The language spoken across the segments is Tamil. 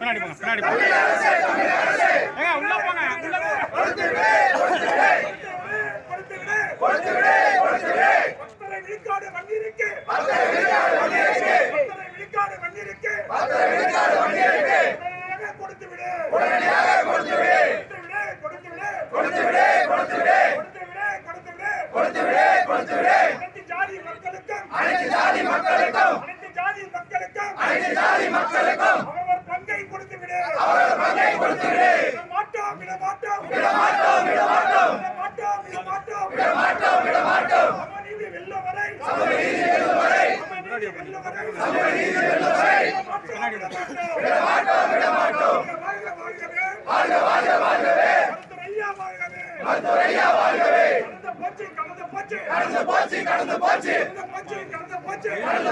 பின்னாடி போங்க ஏங்க உள்ள போங்க உள்ள போங்க. கொடுத்து விடு கொடுத்து விடு அனைத்து ஜாதி மக்களுக்கும் அனைத்து ஜாதி மக்களுக்கும். அனைத்து ஜாதி மக்களுக்கும். அனைத்து ஜாதி மக்களுக்கும். அவரவர் பங்கை கொடுத்து விடு அவரவர் பங்கை கொடுத்து விடு மாட்டோம் விட மாட்டோம். விட மாட்டோம் வாழ்க வாழ்க வாழ்கவே. மருத்துவரையா வாழ்கவே. போச்சு கடந்த போச்சு. கடந்த போச்சு கடந்த போச்சு. கடந்த போச்சு கடந்த போச்சு. கடந்த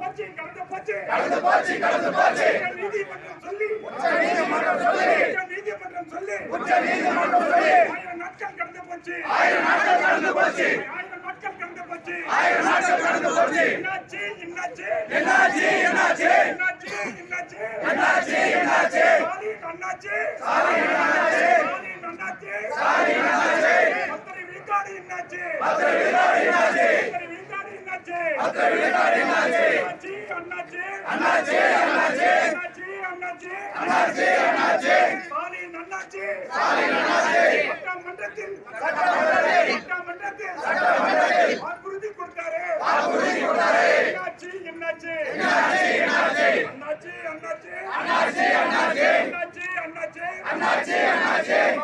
போச்சு கடந்த போச்சு. கடந்த போச்சு கடந்த போச்சு. நீதிமன்றம் சொல்லி. உச்ச நீதிமன்றம் சொல்லி. உச்ச நீதிமன்றம் சொல்லி. உச்ச நீதிமன்றம் சொல்லி. ஆயிரம் நாட்கள் கடந்து போச்சு. ஆயிரம் நாட்கள் கடந்து போச்சு. ஆயிரம் நாட்கள் கடந்து போச்சு. ஆயிரம் நாட்கள் கடந்து போச்சு. என்னாச்சு என்னாச்சு? என்னாச்சு என்னாச்சு? என்னாச்சு என்னாச்சு? என்னாச்சு என்னாச்சு? சாரி அண்ணாச்சு சாரி அண்ணாச்சு சாரி அண்ணாச்சு சாரி அண்ணாச்சு பத்தரை விழுக்காடு என்னாச்சு பத்தரை விழுக்காடு என்னாச்சு பத்தரை விழுக்காடு என்னாச்சு பத்தரை விழுக்காடு என்னாச்சு அண்ணாச்சு அண்ணாச்சு அண்ணாச்சு அண்ணாச்சு அண்ணாச்சு அண்ணாச்சு அண்ணாச்சு சாரி அண்ணாச்சு சாரி அண்ணாச்சு சட்டமன்றத்தில் சட்டமன்றத்தில் சட்டமன்றத்தில் சட்டமன்றத்தில் வாக்குறுதி கொடுத்தாரு வாக்குறுதி கொடுத்தாரு என்னாச்சு என்னாச்சு என்னாச்சு என்னாச்சு அண்ணாச்சு அண்ணாச்சு அண்ணாச்சி அண்ணாச்சி அண்ணாச்சி அண்ணாச்சி அண்ணாச்சி அண்ணாச்சி